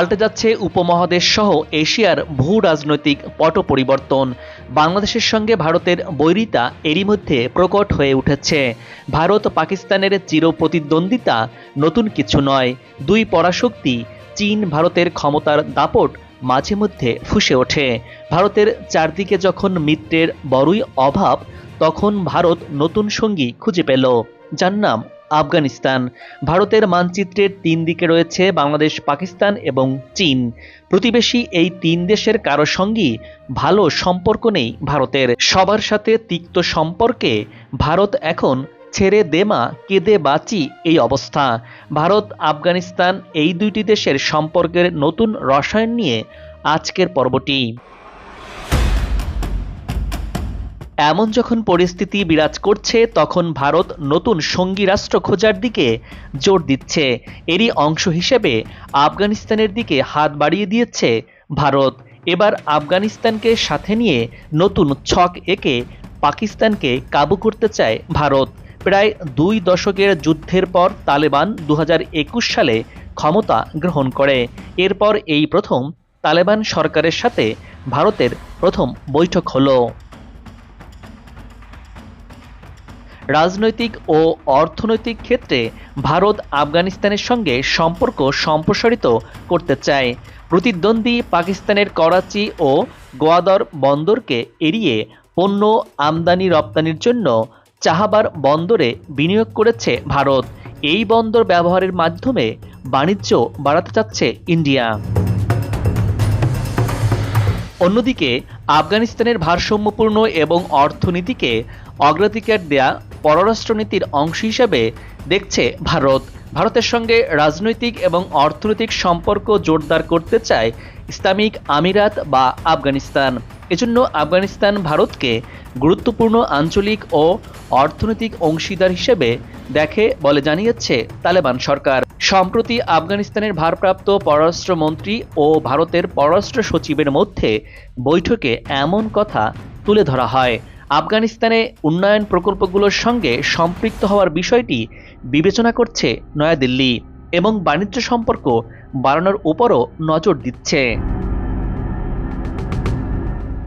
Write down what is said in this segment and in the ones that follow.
পাল্টে যাচ্ছে উপমহাদেশ সহ এশিয়ার ভূ রাজনৈতিক পট পরিবর্তন। বাংলাদেশের সঙ্গে ভারতের বৈরিতা এরই মধ্যে প্রকট হয়ে উঠেছে। ভারত পাকিস্তানের চির প্রতিদ্বন্দ্বিতা নতুন কিছু নয়। দুই পরাশক্তি, চীন ভারতের ক্ষমতার দাপট মাঝে মধ্যে ফুসে ওঠে। ভারতের চারদিকে যখন মিত্রের বড়ই অভাব, তখন ভারত নতুন সঙ্গী খুঁজে পেল। যার নাম আফগানিস্তান। ভারতের মানচিত্রের তিন দিকে রয়েছে বাংলাদেশ, পাকিস্তান এবং চীন। প্রতিবেশী এই তিন দেশের কারও সঙ্গেই ভালো সম্পর্ক নেই ভারতের। সবার সাথে তিক্ত সম্পর্কে ভারত এখন ছেড়ে দেমা কেঁদে বাঁচি এই অবস্থা। ভারত, আফগানিস্তান এই দুইটি দেশের সম্পর্কের নতুন রসায়ন নিয়ে আজকের পর্বটি। এমন যখন পরিস্থিতি বিরাজ করছে, তখন ভারত নতুন সঙ্গী রাষ্ট্র খোঁজার দিকে জোর দিচ্ছে। এরই অংশ হিসেবে আফগানিস্তানের দিকে হাত বাড়িয়ে দিয়েছে ভারত। এবার আফগানিস্তানকে সাথে নিয়ে নতুন ছক এঁকে পাকিস্তানকে কাবু করতে চায় ভারত। প্রায় দুই দশকের যুদ্ধের পর তালেবান দু হাজার একুশ সালে ক্ষমতা গ্রহণ করে। এরপর এই প্রথম তালেবান সরকারের সাথে ভারতের প্রথম বৈঠক হলো। রাজনৈতিক ও অর্থনৈতিক ক্ষেত্রে ভারত আফগানিস্তানের সঙ্গে সম্পর্ক সম্প্রসারিত করতে চায়। প্রতিদ্বন্দ্বী পাকিস্তানের করাচি ও গোয়াদর বন্দরকে এড়িয়ে পণ্য আমদানি রপ্তানির জন্য চাহাবার বন্দরে বিনিয়োগ করেছে ভারত। এই বন্দর ব্যবহারের মাধ্যমে বাণিজ্য বাড়াতে চাচ্ছে ইন্ডিয়া। অন্যদিকে, আফগানিস্তানের ভারসাম্যপূর্ণ এবং অর্থনীতিকে অগ্রাধিকার দেয়া পররাষ্ট্রনীতির অংশ হিসেবে দেখছে ভারত। ভারতের সঙ্গে রাজনৈতিক এবং অর্থনৈতিক সম্পর্ক জোরদার করতে চায় ইসলামিক আমিরাত বা আফগানিস্তান। এজন্য আফগানিস্তান ভারতকে গুরুত্বপূর্ণ আঞ্চলিক ও অর্থনৈতিক অংশীদার হিসেবে দেখে বলে জানিয়েছে তালেবান সরকার। সম্প্রতি আফগানিস্তানের ভারপ্রাপ্ত পররাষ্ট্রমন্ত্রী ও ভারতের পররাষ্ট্র সচিবের মধ্যে বৈঠকে এমন কথা তুলে ধরা হয়। আফগানিস্তানে উন্নয়ন প্রকল্পগুলোর সঙ্গে সম্পৃক্ত হওয়ার বিষয়টি বিবেচনা করছে নয়াদিল্লি এবং বাণিজ্য সম্পর্ক বাড়ানোর উপরও নজর দিচ্ছে।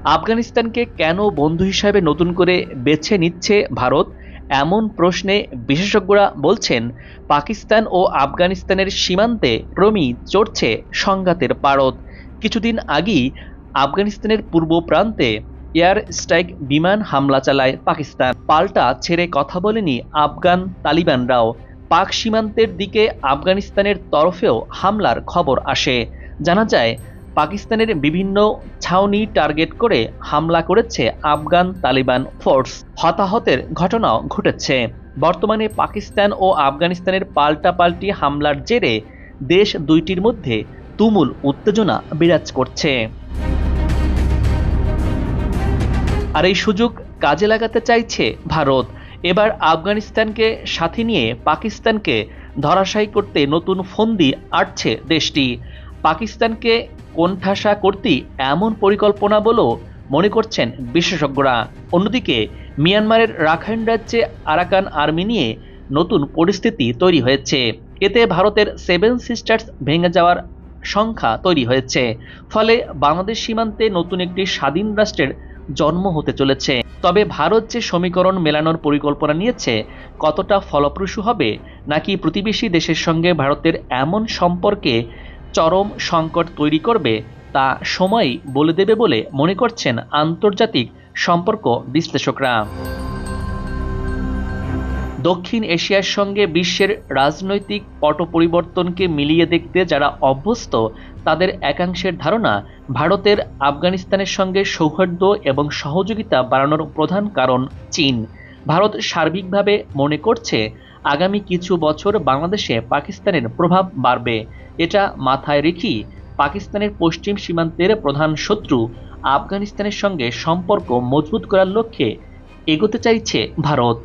আফগানিস্তানকে কেন বন্ধু হিসাবে নতুন করে বেছে নিচ্ছে ভারত? এমন প্রশ্নে বিশেষজ্ঞরা বলছেন, পাকিস্তান ও আফগানিস্তানের সীমান্তে ক্রমেই চড়ছে সংঘাতের পারদ। কিছুদিন আগেই আফগানিস্তানের পূর্ব প্রান্তে এয়ার স্ট্রাইক বিমান হামলা চালায় পাকিস্তান। পাল্টা ছেড়ে কথা বলেনি আফগান তালিবানরাও। পাক সীমান্তের দিকে আফগানিস্তানের তরফেও হামলার খবর আসে। জানা যায়, পাকিস্তানের বিভিন্ন ছাউনি টার্গেট করে হামলা করেছে আফগান তালিবান ফোর্স। হতাহতের ঘটনাও ঘটেছে। বর্তমানে পাকিস্তান ও আফগানিস্তানের পাল্টাপাল্টি হামলার জেরে দেশ দুইটির মধ্যে তুমুল উত্তেজনা বিরাজ করছে। আর এই সুযোগ কাজে লাগাতে চাইছে ভারত। এবার আফগানিস্তানকে সাথে নিয়ে পাকিস্তানকে ধরাশায়ী করতে নতুন ফন্দি আটছে দেশটি। পাকিস্তানকে কোণঠাসা করতেই এমন পরিকল্পনা বলেও মনে করছেন বিশেষজ্ঞরা। অন্যদিকে, মিয়ানমারের রাখাইন রাজ্যে আরাকান আর্মি নিয়ে নতুন পরিস্থিতি তৈরি হয়েছে। এতে ভারতের সেভেন সিস্টার্স ভেঙে যাওয়ার সংখ্যা তৈরি হয়েছে। ফলে বাংলাদেশ সীমান্তে নতুন একটি স্বাধীন রাষ্ট্রের জন্ম হতে চলেছে। তবে ভারত যে সমীকরণ মেলানোর পরিকল্পনা নিয়েছে, কতটা ফলপ্রসূ হবে, নাকি প্রতিবেশী দেশের সঙ্গে ভারতের এমন সম্পর্কে চরম সংকট তৈরি করবে, তা সময়ই বলে দেবে বলে মনে করছেন আন্তর্জাতিক সম্পর্ক বিশ্লেষকরা। দক্ষিণ এশিয়ার সঙ্গে বিশ্বের রাজনৈতিক পট পরিবর্তনকে মিলিয়ে দেখতে যারা অভ্যস্ত, তাদের একাংশের ধারণা ভারতের আফগানিস্তানের সঙ্গে সৌহার্দ্য এবং সহযোগিতা বাড়ানোর প্রধান কারণ চীন। ভারত সার্বিকভাবে মনে করছে, আগামী কিছু বছর বাংলাদেশে পাকিস্তানের প্রভাব বাড়বে। এটা মাথায় রেখি পাকিস্তানের পশ্চিম সীমান্তের প্রধান শত্রু আফগানিস্তানের সঙ্গে সম্পর্ক মজবুত করার লক্ষ্যে এগোতে চাইছে ভারত।